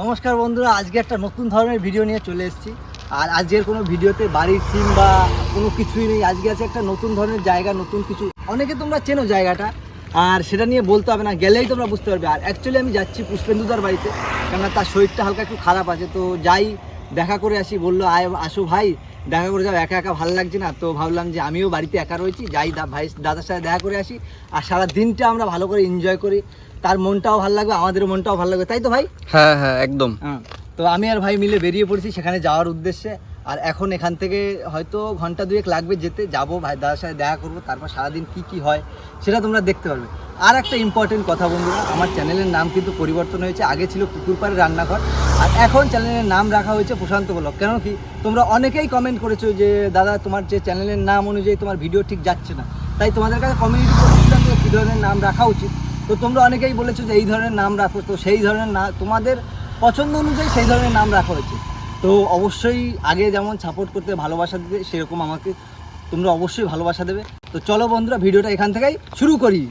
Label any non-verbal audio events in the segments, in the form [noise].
নমস্কার বন্ধুরা, আজকে একটা নতুন ধরনের ভিডিও নিয়ে চলে এসেছি। আর আজকের কোনো ভিডিওতে বাড়ির সিম বা কোনো কিছুই নেই। আজকে আছে একটা নতুন ধরনের জায়গা, নতুন কিছু। অনেকে তোমরা চেনো জায়গাটা, আর সেটা নিয়ে বলতে হবে না, গেলেই তোমরা বুঝতে পারবে। আর অ্যাকচুয়ালি আমি যাচ্ছি পুষ্পেন্দুদার বাড়িতে, কেননা তার শরীরটা হালকা একটু খারাপ আছে। তো যাই, দেখা করে আসি, বলল, আয়, আসো ভাই। দেখা করে যাও একা একা ভালো লাগছে না। তো ভাবলাম যে আমিও বাড়িতে একা রয়েছি যাই দা- ভাই দাদার সাথে দেখা করে আসি। আর সারা দিনটা আমরা ভালো করে এনজয় করি। তার মনটাও ভালো লাগবে আমাদের মনটাও ভালো লাগবে। তাই তো ভাই? হ্যাঁ হ্যাঁ একদম। হ্যাঁ তো আমি আর ভাই মিলে বেরিয়ে পড়েছি সেখানে যাওয়ার উদ্দেশ্যে। আর এখন এখান থেকে হয়তো ঘণ্টা দুয়েক লাগবে যেতে, যাব, ভাই, দাদার সাথে দেখা করব, তারপর সারাদিন কি কি হয় সেটা তোমরা দেখতে পারবে। আর একটা ইম্পর্টেন্ট কথা বন্ধুরা, আমার চ্যানেলের নাম কিন্তু পরিবর্তন হয়েছে, আগে ছিল পুকুরপাড়ের রান্নাঘর, আর এখন চ্যানেলের নাম রাখা হয়েছে প্রশান্ত ব্লগ। কেন কি, তোমরা অনেকেই কমেন্ট করেছ যে, দাদা, তোমার যে চ্যানেলের নাম অনুযায়ী তোমার ভিডিও ঠিক যাচ্ছে না। তাই তোমাদের কাছে কমিউনিটি করছিলাম যে কী ধরনের নাম রাখা উচিত? তো তোমরা অনেকেই বলেছ যে, এই ধরনের নাম রাখো, তো সেই ধরনের না, তোমাদের পছন্দ অনুযায়ী সেই ধরনের নাম রাখা হয়েছে। তো অবশ্যই আগে যেমন সাপোর্ট করতে, ভালোবাসা দিতে, সেরকম আমাকে তোমরা অবশ্যই ভালোবাসা দেবে। তো চলো বন্ধুরা, ভিডিওটা এখান থেকেই শুরু করি।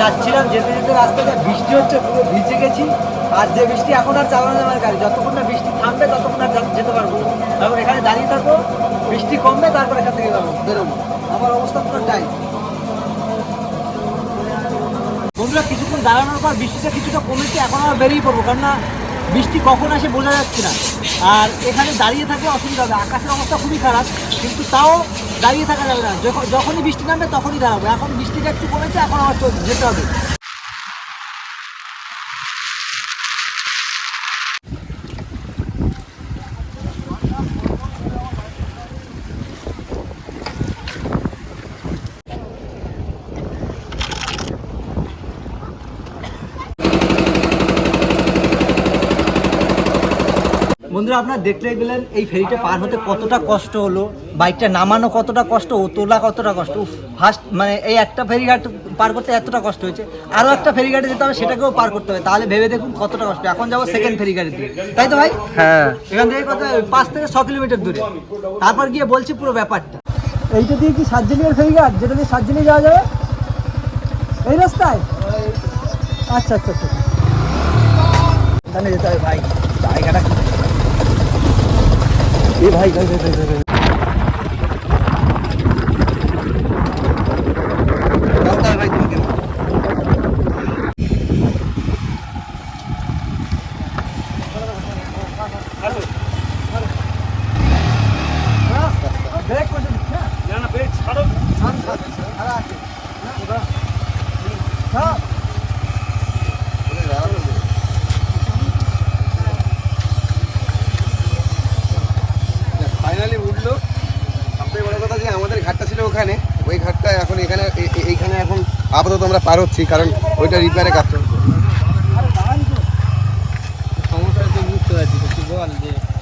যাচ্ছিলাম, যেতে যেতে রাস্তাটা বৃষ্টি হচ্ছে, পুরো ভিজে গেছি। আর যে বৃষ্টি এখন আর চালানো যাবে গাড়ি। যতক্ষণ না বৃষ্টি থামবে, ততক্ষণ আর যেতে পারব। তারপর এখানে দাঁড়িয়ে থাকব বৃষ্টি কমবে, তারপর এখান থেকে যাব, বেরোবো। আমার অবস্থা পুরো টাইট বন্ধুরা, কিছুক্ষণ দাঁড়ানোর পর বৃষ্টিটা কিছুটা কমেছে, এখন আবার বেরিয়ে পড়ব কারণ না বৃষ্টি কখন আসে বোঝা যাচ্ছে না। আর এখানে দাঁড়িয়ে থাকলে অসুবিধা হবে। আকাশের অবস্থা খুবই খারাপ, কিন্তু তাও দাঁড়িয়ে থাকা যাবে না। যখন যখনই বৃষ্টি নামবে তখনই দাঁড়াবো। এখন বৃষ্টিটা একটু কমেছে, এখন আমার যেতে হবে। বন্ধুরা আপনারা দেখলেই পেলেন এই ফেরিটা পার হতে কতটা কষ্ট হলো বাইকটা নামানো কতটা কষ্ট ও তোলা কতটা কষ্ট। ফার্স্ট মানে এই একটা ফেরিঘাট পার করতে এতটা কষ্ট হয়েছে। আরও একটা ফেরিঘাটে যেতে হবে সেটাকেও পার করতে হবে। তাহলে ভেবে দেখুন কতটা কষ্ট। এখন যাব সেকেন্ড ফেরিঘাটের দিকে। তাই তো ভাই? হ্যাঁ। এখান থেকে কত পাঁচ থেকে ছ কিলোমিটার দূরে। তারপর গিয়ে বলছি পুরো ব্যাপারটা। এইটা দিয়ে কি সাতজনীয় ফেরিঘাট যেটা দিয়ে সাতজনী যাওয়া যাবে? এই রাস্তায়? আচ্ছা আচ্ছা আচ্ছা। এখানে যেতে হবে ভাই। জায়গাটা এ ভাই ভাই ভাই ভাই ভাই, ভাই দরকার ভাই তোমাকে ব্রেক করে দিচ্ছি না না না ব্রেক ছাড়ো ছাড়, ছাড়, ছাড়া আছে। ছাড়। ফাইনালি উঠল সবথেকে বড় কথা যে আমাদের ঘাটটা ছিল ওখানে ওই ঘাটটা এখন এখানে এ- এ- এইখানে এখন আপাতত আমরা পার হচ্ছি কারণ ওইটা রিপেয়ারে কাজ চলছে।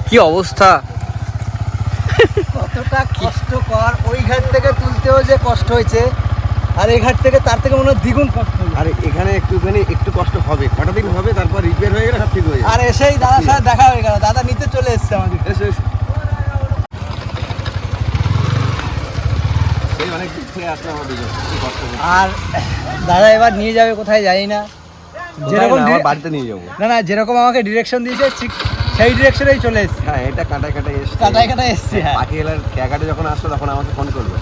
কি অবস্থা? কতটা কষ্টকর ওই ঘাট থেকে তুলতেও যে কষ্ট হয়েছে আর এই ঘাট থেকে তার থেকে মনে হয় দ্বিগুণ কষ্ট হয়েছে আর এখানে একটুখানি একটু কষ্ট হবে কটা দিন হবে তারপর রিপেয়ার হয়ে গেলে সব ঠিক হয়ে যাবে। আর এসেই দাদার সাথে দেখা হয়ে গেল দাদা নিতে চলে এসছে আমাদের এসো এসো সেই অনেক দিক থেকে আসলে আমার দুজন কি কষ্ট হবে। আর দাদা এবার নিয়ে যাবে কোথায় জানি না। যেরকম আমার বাড়িতে নিয়ে যাব। না না যেরকম আমাকে ডিরেকশন দিয়েছে ঠিক সেই ডিরেকশনেই চলে এসছে। হ্যাঁ এটা কাঁটায় কাঁটায় এসছে। কাঁটায় কাঁটায় এসছে হ্যাঁ। পাখি এলার ক্যাকাটে যখন আসলো তখন আমাকে ফোন করল।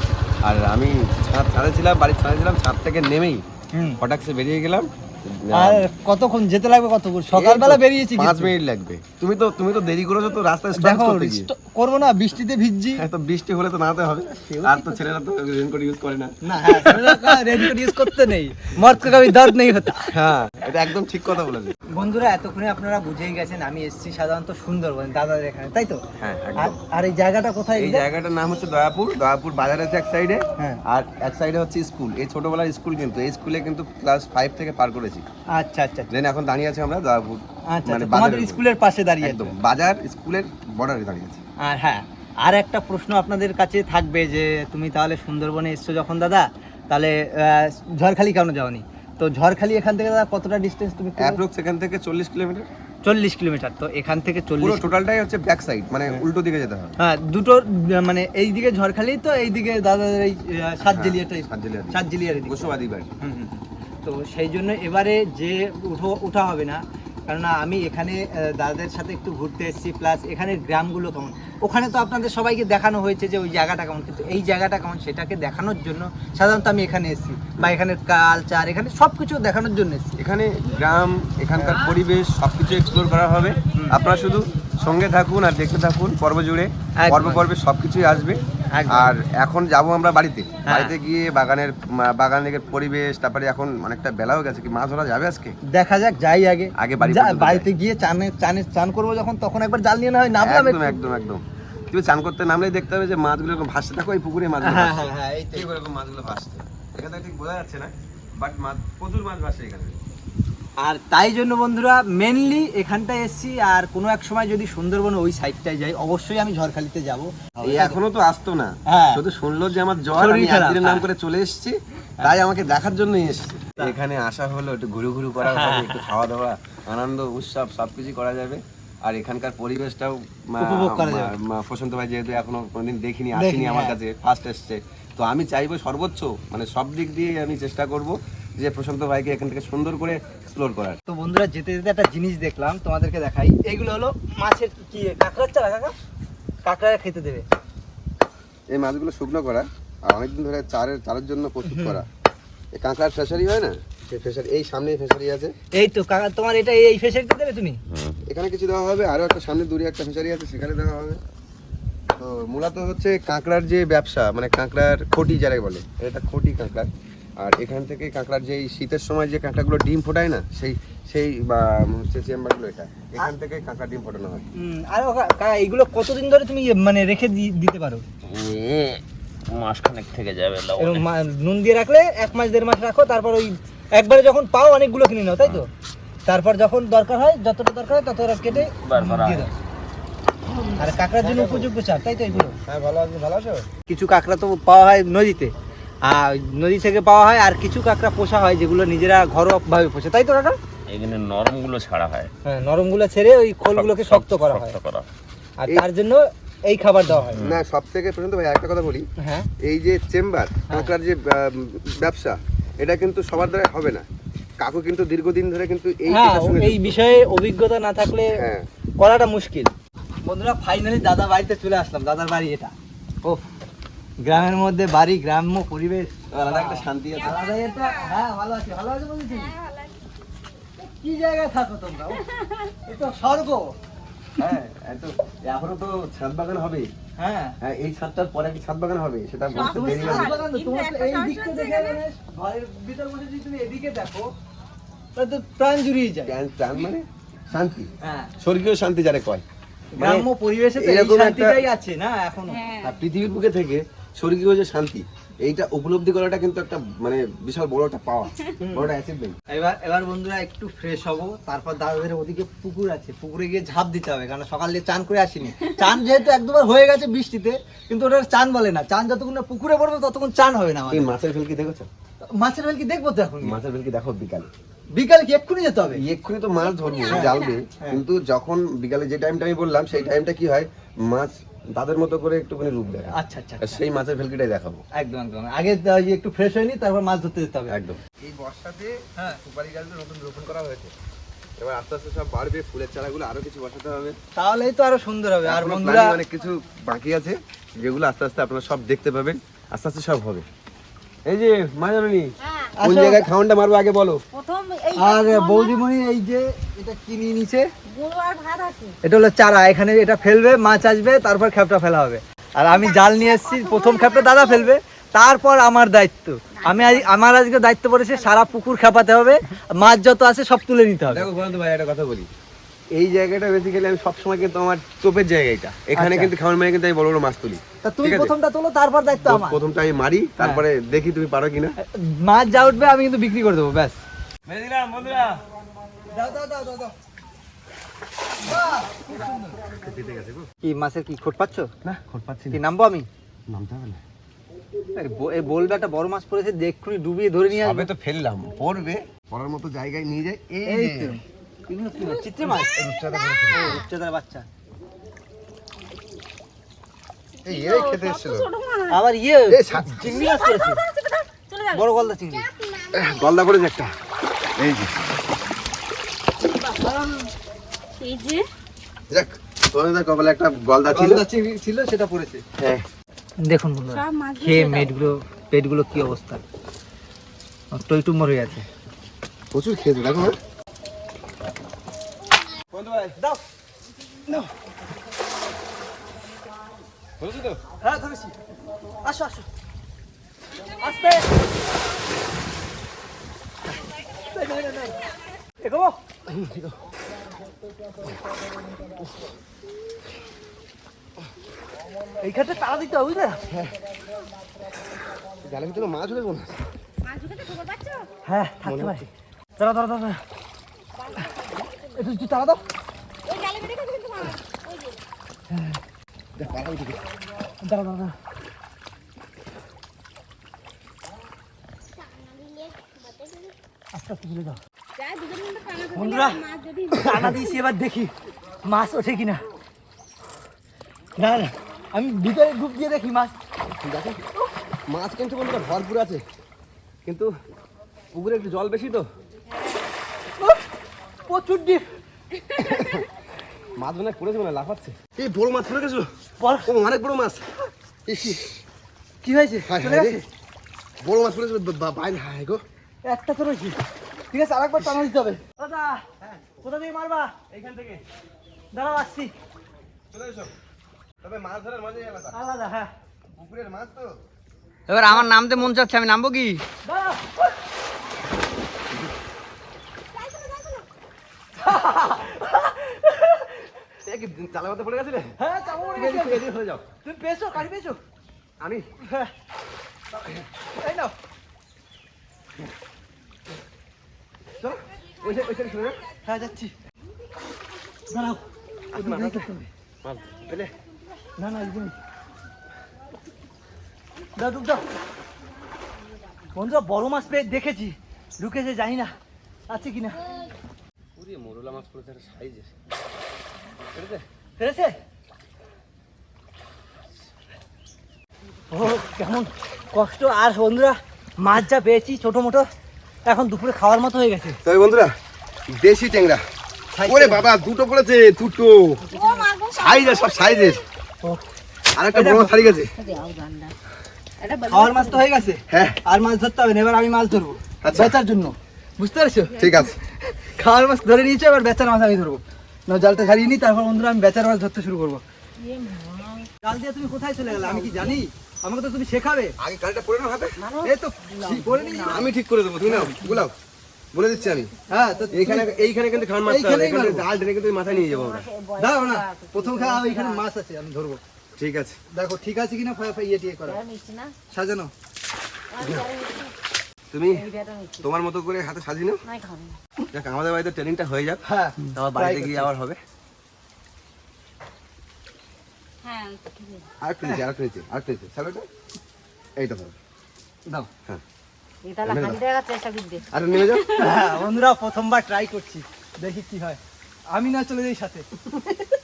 আর আমি ছাদ ছাদে ছিলাম বাড়ির ছাদে ছিলাম ছাদ থেকে নেমেই হুম। হঠাৎ সে বেরিয়ে গেলাম। আর কতক্ষণ যেতে লাগবে কতক্ষণ? সকালবেলা বেরিয়েছি পাঁচ মিনিট লাগবে। তুমি তো তুমি তো দেরি করেছ তো রাস্তায় স্টপ করতে গিয়ে। করব না বৃষ্টিতে ভিজছি। হ্যাঁ তো বৃষ্টি হলে তো নাতে হবে। আর তো ছেলেরা তো রেনকোট ইউজ করে না। না হ্যাঁ রেনকোট ইউজ করতে নেই। মর্দ কবি দর্দ নেই হতা। হ্যাঁ এটা একদম ঠিক কথা বলেছে। বন্ধুরা এতক্ষণে আপনারা বুঝেই গেছেন আমি এসেছি সাধারণত সুন্দরবন দাদাদের এখানে তাই তো? হ্যাঁ আর এই জায়গাটা কোথায় এই জায়গাটার নাম হচ্ছে দয়াপুর। দয়াপুর বাজার আছে এক সাইডে হ্যাঁ। আর এক সাইডে হচ্ছে স্কুল। এই ছোটবেলার স্কুল কিন্তু এই স্কুলে কিন্তু ক্লাস ফাইভ থেকে পার করেছি। আচ্ছা আচ্ছা দেন এখন দাঁড়িয়ে আছি আমরা আচ্ছা মানে আচ্ছা, তোমাদের স্কুলের পাশে দাঁড়িয়ে একদম বাজার স্কুলের বর্ডারে দাঁড়িয়ে আছি। আর হ্যাঁ আর একটা প্রশ্ন আপনাদের কাছে থাকবে যে তুমি তাহলে সুন্দরবনে এসছো যখন দাদা? তাহলে ঝড়খালি কেন যাওনি? তো ঝড়খালি এখান থেকে দাদা কতটা ডিস্টেন্স তুমি অ্যাপ্রক্স এখান থেকে চল্লিশ কিলোমিটার। চল্লিশ কিলোমিটার। তো এখান থেকে চল্লিশ টোটালটাই হচ্ছে ব্যাক সাইড মানে উল্টো দিকে যেতে হবে। হ্যাঁ দুটো মানে এইদিকে ঝড়খালি তো এইদিকে দাদাদের এই সাতজেলিয়াটাই। সাতজেলিয়া সাতজেলিয়ার বসুবাদী বাড়ি। হুম, হুম। তো সেই জন্য এবারে যে উঠো ওঠা হবে না কেননা আমি এখানে দাদাদের সাথে একটু ঘুরতে এসেছি প্লাস এখানের গ্রামগুলো কেমন ওখানে তো আপনাদের সবাইকে দেখানো হয়েছে যে ওই জায়গাটা কেমন কিন্তু এই জায়গাটা কেমন সেটাকে দেখানোর জন্য সাধারণত আমি এখানে এসেছি বা এখানের কালচার এখানে সব কিছু দেখানোর জন্য এসেছি এখানে গ্রাম এখানকার পরিবেশ সব কিছু এক্সপ্লোর করা হবে আপনারা শুধু সঙ্গে থাকুন আর দেখতে থাকুন পর্ব জুড়ে। পর্ব পর্বে সব কিছুই আসবে। আর এখন যাব আমরা বাড়িতে। হ্যাঁ। বাড়িতে গিয়ে বাগানের বাগানের পরিবেশ তারপরে এখন অনেকটা বেলাও গেছে। কি মাছ ধরা যাবে আজকে? দেখা যাক যাই আগে। আগে বাড়ি বাড়িতে গিয়ে চানে চানে চান করব যখন তখন একবার জাল নিয়ে না হয় নামলাম একদম একদম একদম। তুমি চান করতে নামলেই দেখতে হবে যে মাছগুলো এরকম ভাসতে থাকো এই পুকুরে মাছগুলো হ্যাঁ। হ্যাঁ হ্যাঁ এই তো। এরকম মাছগুলো ভাসছে? এখান ঠিক বোঝা যাচ্ছে না বাট মাছ প্রচুর মাছ ভাসছে এখানে। আর তাই জন্য বন্ধুরা মেনলি এখানটায় এসেছি আর কোনো এক সময় যদি সুন্দরবন ওই সাইডটায় যাই অবশ্যই আমি ঝড়খালিতে যাব এখনও তো আসতো না হ্যাঁ। শুধু শুনলো যে আমার জ্বর আমি নাম হ্যাঁ। করে চলে এসেছি তাই আমাকে দেখার জন্যই এসেছি এখানে আসা হলো একটু ঘুরু ঘুরু করা হবে হ্যাঁ। একটু খাওয়া দাওয়া আনন্দ উৎসব সবকিছু করা যাবে আর এখানকার পরিবেশটাও মা- উপভোগ করা যাবে। প্রশান্ত ভাই যেহেতু এখনও কোনোদিন দেখিনি আসেনি আমার। কাছে ফার্স্ট এসছে তো আমি চাইব সর্বোচ্চ মানে সব দিক দিয়ে আমি চেষ্টা করব যে প্রশান্ত ভাইকে এখান থেকে সুন্দর করে এক্সপ্লোর করার। তো বন্ধুরা যেতে যেতে একটা জিনিস দেখলাম তোমাদেরকে দেখাই। এইগুলো হলো মাছের কি কাঁকড়ার চারা কাকা কাঁকড়া? খেতে দেবে। এই মাছগুলো শুকনো করা আর অনেকদিন ধরে চারের চারের জন্য প্রস্তুত করা। এই কাঁকড়ার ফেসারি হয় না? সেই ফেসারি এই সামনে ফেসারি আছে। এই তো কাকা তোমার এটা এই ফেসিলিটি দেবে তুমি? এখানে কিছু দেওয়া হবে আরও একটা সামনে দূরে একটা ফিশারি আছে সেখানে দেওয়া হবে। তো মূলত হচ্ছে কাঁকড়ার যে ব্যবসা মানে কাঁকড়ার খটি যারা বলে এটা খটি কাঁকড়ার। আর এখান থেকে কাঁকড়ার যে শীতের সময় যে কাঁকড়াগুলো ডিম ফোটায় না সেই সেই বা হচ্ছে চেম্বারগুলো এটা এখান থেকে কাঁকড়া ডিম ফোটানো হয়। আর এইগুলো কতদিন ধরে তুমি মানে রেখে দিতে পারো? মাসখানেক থেকে যাবে মা- নুন দিয়ে রাখলে এক মাস দেড় মাস রাখো তারপর ওই একবারে যখন পাও অনেকগুলো কিনে নাও তাই তো? তারপর যখন দরকার হয় যতটা দরকার হয় ততটা কেটে দিয়ে দাও। আর কাঁকড়ার জন্য উপযুক্ত চার তাই তো এগুলো? হ্যাঁ ভালো আছি ভালো আছো? কিছু কাঁকড়া তো পাওয়া হয় নদীতে। আর নদী থেকে পাওয়া হয় আর কিছু কাঁকড়া পোষা হয় যেগুলো নিজেরা ঘরোয়াভাবে পোষে। তাই তো কাকা এখানে নরমগুলো ছাড়া হয়। হ্যাঁ নরমগুলো ছেড়ে ওই খোলগুলোকে শক্ত করা হয়। আর তার জন্য এই খাবার দেওয়া হয়। না সব থেকে প্রশান্ত ভাই একটা কথা বলি। হ্যাঁ। এই যে চেম্বার কাঁকড়ার যে ব্যবসা এটা কিন্তু সবার দ্বারা হবে না। কাকু কিন্তু দীর্ঘদিন ধরে কিন্তু এই হ্যাঁ এই বিষয়ে অভিজ্ঞতা না থাকলে হ্যাঁ। করাটা মুশকিল। বন্ধুরা ফাইনালি দাদা বাড়িতে চলে আসলাম। দাদার বাড়ি এটা। ও গ্রামের মধ্যে বাড়ি গ্রাম্য পরিবেশ। আলাদা একটা শান্তি আছে। আলাদা এটা হ্যাঁ ভালো আছে। ভালো আছে বলছি? কি জায়গায় থাকো তোমরা? তো স্বর্গ। হ্যাঁ এত এখনও তো ছাদ বাগান হবে। হ্যাঁ। হ্যাঁ এই ছাদটার পরে কি ছাদ বাগান হবে সেটা বলতে দেরি হবে। তো, তোমার এই দিকটা দেখে মানে ঘরের ভিতর বসে যদি তুমি এদিকে দেখো তাহলে তো প্রাণ জুড়িয়ে যায়। প্রাণ- মানে শান্তি। হ্যাঁ। স্বর্গীয় শান্তি যারে কয়। মানে গ্রাম্য পরিবেশে এরকম একটা- আছে না এখনও? আর পৃথিবীর বুকে থেকে স্বর্গীয় যে শান্তি এইটা উপলব্ধি করাটা কিন্তু একটা মানে বিশাল বড় একটা পাওয়া বড় একটা অ্যাচিভমেন্ট এবার এবার বন্ধুরা একটু ফ্রেশ হব তারপর দাদাদের ওদিকে পুকুর আছে পুকুরে গিয়ে ঝাঁপ দিতে হবে কারণ সকাল দিয়ে চান করে আসিনি। চান যেহেতু এক দুবার হয়ে গেছে বৃষ্টিতে কিন্তু ওটা চান বলে না চান যতক্ষণ না পুকুরে পড়বে ততক্ষণ চান হবে না তুমি মাছের ফেলকি দেখেছ? মাছের বেল কি দেখব তো এখন মাছের ফেলকি দেখো বিকালে। বিকালে কি এক্ষুনি যেতে হবে? এক্ষুনি তো মাছ ধরবো হ্যাঁ, জালবে হ্যাঁ। কিন্তু যখন বিকালে যে টাইমটা আমি বললাম সেই টাইমটা কি হয়? মাছ তাদের মতো করে একটুখানি রূপ দেয়। আচ্ছা আচ্ছা সেই মাছের ফেলকিটাই দেখাবো। একদম একদম। আগে যে একটু ফ্রেশ হয়নি তারপর মাছ ধরতে যেতে হবে। একদম। এই বর্ষাতে হ্যাঁ। সুপারি গাছগুলো নতুন রোপণ করা হয়েছে। এবার আস্তে আস্তে সব বাড়বে ফুলের চারাগুলো আরও কিছু বসাতে হবে। তাহলেই তো আরও সুন্দর হবে আর বন্ধুরা অনেক কিছু বাকি আছে যেগুলো আস্তে আস্তে আপনারা সব দেখতে পাবেন। আস্তে আস্তে সব হবে। এই যে মায়ারনি কোন জায়গায় খাওয়ানটা মারবো আগে বলো। আর বৌদিমণি এই যে এটা কিনে নিছে। গুঁড়ো আর ভাত আছে। এটা হলো চারা এখানে এটা ফেলবে মাছ আসবে তারপর খ্যাপটা ফেলা হবে। আর আমি জাল নিয়ে এসেছি প্রথম খ্যাপটা দাদা ফেলবে তারপর আমার দায়িত্ব। আমি আজ আমার আজকে দায়িত্ব পড়েছে সারা পুকুর খেপাতে হবে মাছ যত আছে সব তুলে নিতে হবে। দেখো ভাই একটা কথা বলি। এই জায়গাটা বেসিক্যালি আমি সবসময় কিন্তু আমার চোপের জায়গা এটা। এখানে আচ্ছা। কিন্তু খাওয়ার মেয়ে কিন্তু আমি বড় বড় মাছ তুলি। তা তুমি প্রথমটা তোলো তারপর দায়িত্ব আমার। প্রথমটা আমি মারি তারপরে দেখি তুমি পারো কিনা। মাছ যা উঠবে আমি কিন্তু বিক্রি করে দেবো ব্যাস। দাও দাও দাও দাও দাও। কি মাছের কি খোট পাচ্ছ? না খোট পাচ্ছি কি নামবো আমি? নামতে হবে না। এই বলবে একটা বড় মাছ পড়েছে দেখুনি ডুবিয়ে ধরে নিয়ে আসবে। তো ফেললাম পড়বে পড়ার মতো জায়গায় নিয়ে যায় এই চিত্রে মাছ রূপচাঁদার বাচ্চা এই এরাই খেতে এসেছিল আবার ইয়ে চিংড়ি মাছ বড় গলদা চিংড়ি। গলদা পড়েছে একটা। এই যে। এই যে যাক তোমাদের কপালে একটা গলদা ছিল। চিংড়ি ছিল সেটা পড়েছে। হ্যাঁ। দেখুন বন্ধুরা খেয়ে মেটগুলো পেটগুলো কি অবস্থা? টইটুম্বর মরে আছে প্রচুর খেয়েছে দেখো না দাও বলছি তো হ্যাঁ আসো আসো। আস্তে। এগোবো। এইখানটা তাড়া দিতে হবে বুঝলে? জালের ভিতরে মাছ পাচ্ছ? হ্যাঁ থাকতে পারে দাঁড়া দাঁড়া দাঁড়া একটু তাড়া দাও। উঠে দাঁড়া দাঁড়া আস্তে আস্তে চলে যাও। বন্ধুরা। দিয়েছি এবার দেখি মাছ ওঠে কিনা। না না আমি ভিতরে ডুব দিয়ে দেখি মাছ। দেখো মাছ কিন্তু বন্ধুরা ভরপুর আছে। কিন্তু পুকুরে একটু জল বেশি তো। প্রচুর ডিপ। মাছ মনে হয় পড়েছে মনে লাফাচ্ছে। এই বড় মাছ পড়ে গেছো? অনেক বড় মাছ। কি হয়েছে? হায় হায় বড় মাছ পড়েছে বাইরে হায় গো। একটা তো রয়েছে। ঠিক আছে আরেকবার টানা দিতে হবে। দাদা কোথা থেকে মারবা? এইখান থেকে। দাঁড়াও আসছি। চলে এসো। তবে মাছ ধরার মজাই আলাদা। আলাদা হ্যাঁ। পুকুরের মাছ তো। এবার আমার নামতে মন চাচ্ছে আমি নামবো কি? দাঁড়াও। এ [laughs] কি চালের মধ্যে পড়ে গেছিলে? হ্যাঁ চাবো আছে, হয়ে যাও। তুমি পেয়েছ পেয়েছ? আমি? হ্যাঁ। এই নাও। চলো ওই সাইড- ওই সাইডে শুনে হ্যাঁ যাচ্ছি। দাঁড়াও। আসো না, আসো। মাছ পেলে? না না একদম দাও ডুব দাও। বন্ধুরা বড় মাছ পেয়ে দেখেছি ঢুকেছে জানি না। আছে কিনা? পুরি মোরলা মাছ পড়েছে একটা সাইজে ফেরেছে ও কেমন? কষ্ট আর বন্ধুরা মাছ যা পেয়েছি ছোট মোটো। এখন দুপুরে খাওয়ার মতো হয়ে গেছে। তবে বন্ধুরা দেশি ট্যাংরা। ওরে বাবা দুটো পড়েছে দুটো। ও মা গো সাইজ সব সাইজের। ও আর একটা বড় দেখো। গেছে। খাওয়ার মাছ তো হয়ে গেছে। হ্যাঁ। আর মাছ ধরতে হবে না এবার আমি মাছ ধরবো। আচ্ছা। বেচার জন্য। বুঝতে পারছ? ঠিক আছে। খাওয়ার মাছ ধরে নিয়েছো এবার বেচার মাছ আমি ধরবো। না জালটা ছাড়িয়ে নিই তারপর বন্ধুরা আমি বেচার মাছ ধরতে শুরু করব। জাল দিয়ে তুমি কোথায় চলে গেলে? আমি কি জানি? আমাকে তো তুমি শেখাবে। আগে কালটা পড়ে নাও হাতে। এই তো আমি ঠিক করে দেবো তুমি নাও গুলাও। বলে দিচ্ছি আমি। হ্যাঁ তো এইখানে এইখানে কিন্তু খান মারতে হবে এইখানেই ডাল টেনে কিন্তু মাথায় নিয়ে যাব আমরা। দাও না প্রথম খাওয়া এখানে মাছ আছে আমি ধরবো। ঠিক আছে। দেখো ঠিক আছে কিনা ফায়া ফায়া ইয়ে টিয়ে করা। সাজানো। তুমি তোমার মতো করে হাতে সাজিয়ে নাও। দেখ আমাদের বাড়িতে ট্রেনিংটা হয়ে যাক। হ্যাঁ তারপর বাড়িতে গিয়ে আবার হবে। হ্যাঁ আর একটু আর একটু আর একটু স্যালাডটা এইটা ধরো দাও। এই তাহলে হাঁড়ি দেখা চেষ্টা করবে আর নেমে যাও। হ্যাঁ, বন্ধুরা প্রথমবার ট্রাই করছি। দেখি কি হয়। আমি না চলে যাই সাথে।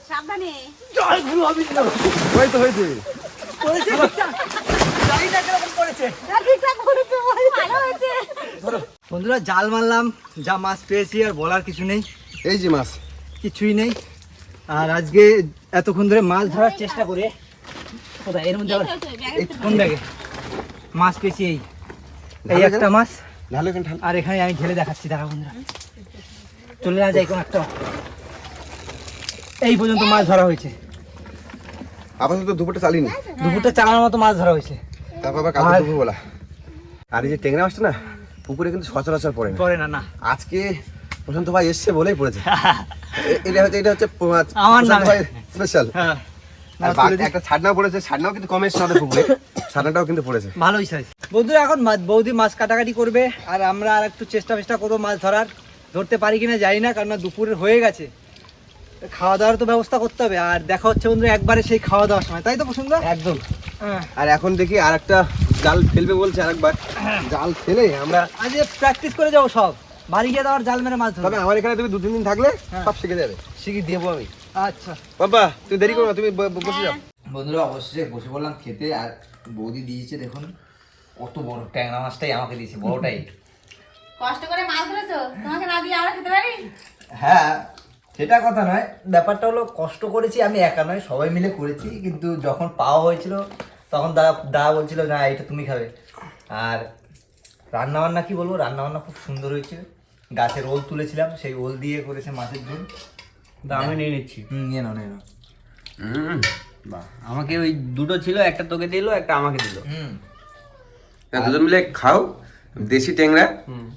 সাবধানে। জলগুলো আমি ওই তো হয়েছে। করেছে? করেছে। ঠিকঠাক বন্ধুরা জাল মারলাম। যা মাছ পেয়েছি আর বলার কিছু নেই। এই যে মাছ। কিছুই নেই। আর আজকে এতক্ষণ ধরে মাছ ধরার চেষ্টা করে। কোথায়? এর মধ্যে কোন ব্যাগে? মাছ পেয়েছি এই। এই একটা মাছ। আর এখানে আমি ঢেলে দেখাচ্ছি দাঁড়া বন্ধুরা। চলে না যাই কোন একটা। এই পর্যন্ত মাছ ধরা হয়েছে। আপাতত দুপুরটা চালিয়ে নি। দুপুরটা চালানোর মতো মাছ ধরা হয়েছে। তারপর আবার কালকে বলা আর এই যে ট্যাংরা মাছটা না পুকুরে কিন্তু সচরাচর পড়ে না। করে না না। আজকে প্রশান্ত ভাই এসছে বলেই পড়েছে। এটা হচ্ছে এটা হচ্ছে আমার নামে। ভাই স্পেশাল হ্যাঁ বাঘ- একটা ছাড়নাও পড়েছে ছাড়নাও কিন্তু কম এসছে পুকুরে। ছাড়নাটাও কিন্তু পড়েছে। ভালোই সাইজ বন্ধুরা এখন বৌদি মাছ কাটাকাটি করবে আর আমরা আর একটু চেষ্টা ফেষ্টা করব মাছ ধরার। ধরতে পারি কিনা জানি না কারণ দুপুরের হয়ে গেছে। খাওয়া দাওয়ার তো ব্যবস্থা করতে হবে। আর দেখা হচ্ছে বন্ধু একবারে সেই খাওয়া দাওয়ার সময়। তাই তো পছন্দ একদম। হ্যাঁ। আর এখন দেখি আর একটা জাল ফেলবে বলছে আরেকবার। জাল ফেলে আমরা আজ প্র্যাকটিস করে যাব সব। বাড়ি গিয়ে দেওয়ার জাল মেরে মাছ তবে ধরবে আমার এখানে তুমি দু তিন দিন থাকলে হ্যাঁ। সব শিখে যাবে। শিখে দেবো আমি। আচ্ছা। বাবা তুমি দেরি করো না তুমি বসে যাও। বন্ধুরা অবশ্যই বসে পড়লাম খেতে আর বৌদি দিয়েছে দেখুন কত বড় ট্যাংরা মাছটাই আমাকে দিয়েছে বড়টাই। কষ্ট করে মাছ ধরেছো? তোমাকে না দিয়ে আমরা খেতে পারি? হ্যাঁ সেটা কথা নয়। ব্যাপারটা হলো কষ্ট করেছি আমি একা নয় সবাই মিলে করেছি কিন্তু যখন পাওয়া হয়েছিল তখন দাদা দাদা বলছিল না এটা তুমি খাবে। আর রান্না বান্না কি বলব? রান্না বান্না খুব সুন্দর হয়েছে গাছের ওল তুলেছিলাম সেই ওল দিয়ে করেছে মাছের ঝোল। আমি নিয়ে নিচ্ছি। হুম নিয়ে নাও নিয়ে নাও। বাহ। আমাকে ওই দুটো ছিল একটা তোকে দিলো একটা আমাকে দিলো। হুম। দুজন মিলে খাও দেশি ট্যাংরা।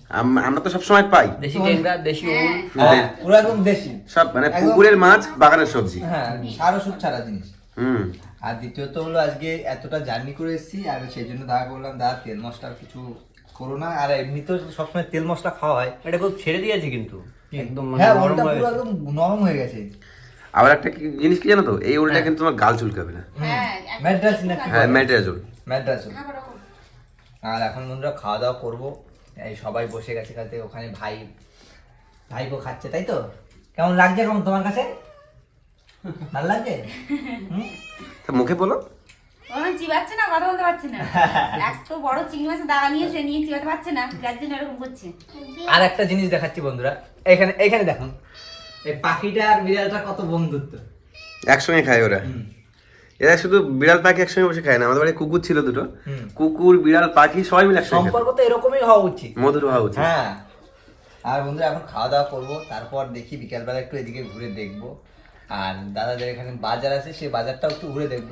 আম- আমরা তো সবসময় পাই। দেশি টেংরা দেশি ওল। হ্যাঁ, পুরো একদম দেশি। সব মানে পুকুরের মাছ বাগানের সবজি। হ্যাঁ সার ওষুধ ছাড়া জিনিস। হুম। আর দ্বিতীয়ত হলো আজকে এতটা জার্নি করে এসেছি আর সেই জন্য দাদা বললাম দাদা তেল মশলা কিছু করো না। আর এমনিতেও সবসময় তেল মশলা খাওয়া হয়। এটা খুব ছেড়ে দিয়েছে কিন্তু। একদম মানে হ্যাঁ ওলটা হয়ে পুরো। একদম নরম হয়ে গেছে। আবার একটা জিনিস কি জানো তো? এই ওলটা কিন্তু তোমার গাল চুলকাবে না। হ্যাঁ ম্যাড্রাস না হ্যাঁ ম্যাড্রাস আর এখন বন্ধুরা খাওয়া দাওয়া করব। এই সবাই বসে গেছে কাছে ওখানে ভাই ভাইপো খাচ্ছে তাই তো? কেমন লাগছে কেমন তোমার কাছে? ভালো? তা মুখে বলো। চিবাচ্ছে না কথা বলতে পারছে না। এত বড় চিংড়ি মাছের দাঁড়া নিয়ে সে নিয়ে চিবাতে পারছে না যার জন্য এরকম করছে। আর একটা জিনিস দেখাচ্ছি বন্ধুরা এখানে এখানে দেখুন এই পাখিটা আর বিড়ালটা কত বন্ধুত্ব। একসঙ্গে খায় ওরা। এরা শুধু বিড়াল পাখি একসঙ্গে বসে খায় না আমাদের বাড়ি কুকুর ছিল দুটো। কুকুর বিড়াল পাখি সবাই মিলে। সম্পর্ক তো এরকমই হওয়া উচিত। মধুর হওয়া উচিত। হ্যাঁ। আর বন্ধুরা এখন খাওয়া দাওয়া করব তারপর দেখি বিকালবেলা একটু এদিকে ঘুরে দেখব। আর দাদাদের এখানে বাজার আছে সেই বাজারটাও একটু ঘুরে দেখব।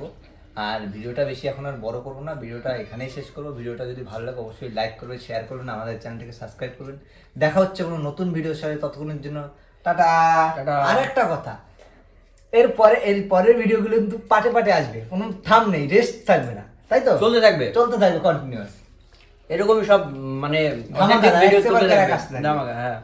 আর ভিডিওটা বেশি এখন আর বড় করব না ভিডিওটা এখানেই শেষ করব। ভিডিওটা যদি ভালো লাগে অবশ্যই লাইক করবেন শেয়ার করবেন আমাদের চ্যানেলটিকে সাবস্ক্রাইব করবেন। দেখা হচ্ছে কোনো নতুন ভিডিওর সাথে ততক্ষণের জন্য। টাটা। আর একটা কথা এর পরে এর পরের ভিডিওগুলো কিন্তু পাটে পাটে আসবে কোনো থাম নেই রেস্ট থাকবে না তাই তো? চলতে থাকবে। চলতে থাকবে কন্টিনিউয়াস এরকমই সব মানে হ্যাঁ।